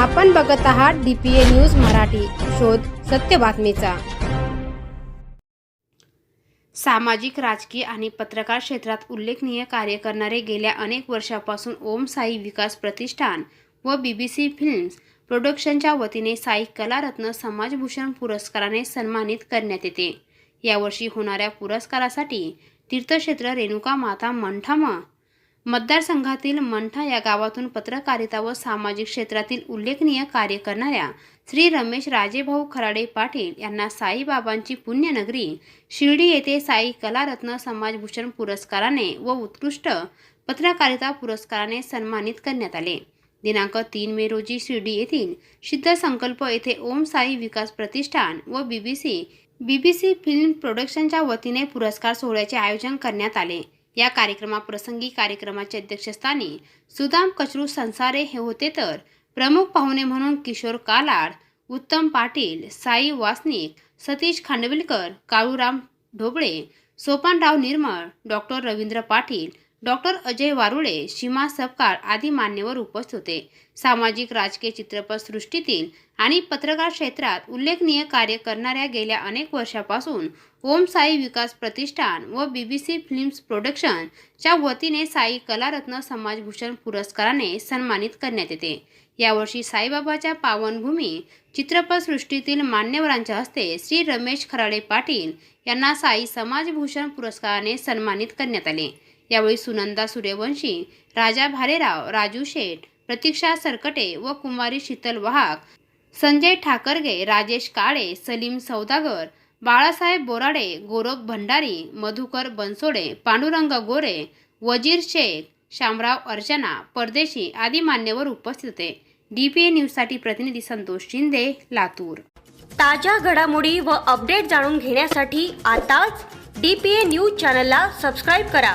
आपण बघत आहात डीपीए न्यूज मराठी. शोध सत्य बातमीचा. सामाजिक राजकीय आणि पत्रकार क्षेत्रात उल्लेखनीय कार्य करणारे गेल्या अनेक वर्षापासून ओम साई विकास प्रतिष्ठान व बीबीसी फिल्म्स प्रोडक्शनच्या वतीने साई कलारत्न समाजभूषण पुरस्काराने सन्मानित करण्यात येते. यावर्षी होणाऱ्या पुरस्कारासाठी तीर्थक्षेत्र रेणुका माता मंठामा मतदारसंघातील मंठा या गावातून पत्रकारिता व सामाजिक क्षेत्रातील उल्लेखनीय कार्य करणाऱ्या श्री रमेश राजेभाऊ खराडे पाटील यांना साईबाबांची पुण्यनगरी शिर्डी येथे साई कलारत्न समाजभूषण पुरस्काराने व उत्कृष्ट पत्रकारिता पुरस्काराने सन्मानित करण्यात आले. दिनांक तीन मे रोजी शिर्डी येथील सिद्ध संकल्प येथे ओम साई विकास प्रतिष्ठान व बीबीसी बीबीसी फिल्म प्रोडक्शनच्या वतीने पुरस्कार सोहळ्याचे आयोजन करण्यात आले. या कार्यक्रमाप्रसंगी कार्यक्रमाचे अध्यक्षस्थानी सुदाम कचरू संसारे हे होते तर प्रमुख पाहुणे म्हणून किशोर कालाड उत्तम पाटील साई वासनिक सतीश खांडविलकर काळूराम ढोबळे सोपानराव निर्मळ डॉक्टर रवींद्र पाटील डॉक्टर अजय वारुळे सीमा सपकाळ आदी मान्यवर उपस्थित होते. सामाजिक राजकीय चित्रपट सृष्टीतील आणि पत्रकार क्षेत्रात उल्लेखनीय कार्य करणाऱ्या गेल्या अनेक वर्षापासून ओम साई विकास प्रतिष्ठान व बीबीसी फिल्म्स प्रोडक्शन च्या वतीने साई कलारत्न समाजभूषण पुरस्काराने सन्मानित करण्यात येते. यावर्षी साईबाबाच्या पावनभूमी चित्रपटसृष्टीतील मान्यवरांच्या हस्ते श्री रमेश खराडे पाटील यांना साई समाजभूषण पुरस्काराने सन्मानित करण्यात आले. यावेळी सुनंदा सूर्यवंशी राजा भालेराव राजू शेठ प्रतीक्षा सरकटे व कुमारी शीतल वाहक संजय ठाकरगे राजेश काळे सलीम सौदागर बाळासाहेब बोराडे गोरख भंडारी मधुकर बनसोडे पांडुरंग गोरे वजीर शेख शामराव अर्चना परदेशी आदी मान्यवर उपस्थित होते. डीपीए न्यूजसाठी प्रतिनिधी संतोष शिंदे लातूर. ताज्या घडामोडी व अपडेट जाणून घेण्यासाठी आताच डी पी ए न्यूज चॅनलला सबस्क्राईब करा.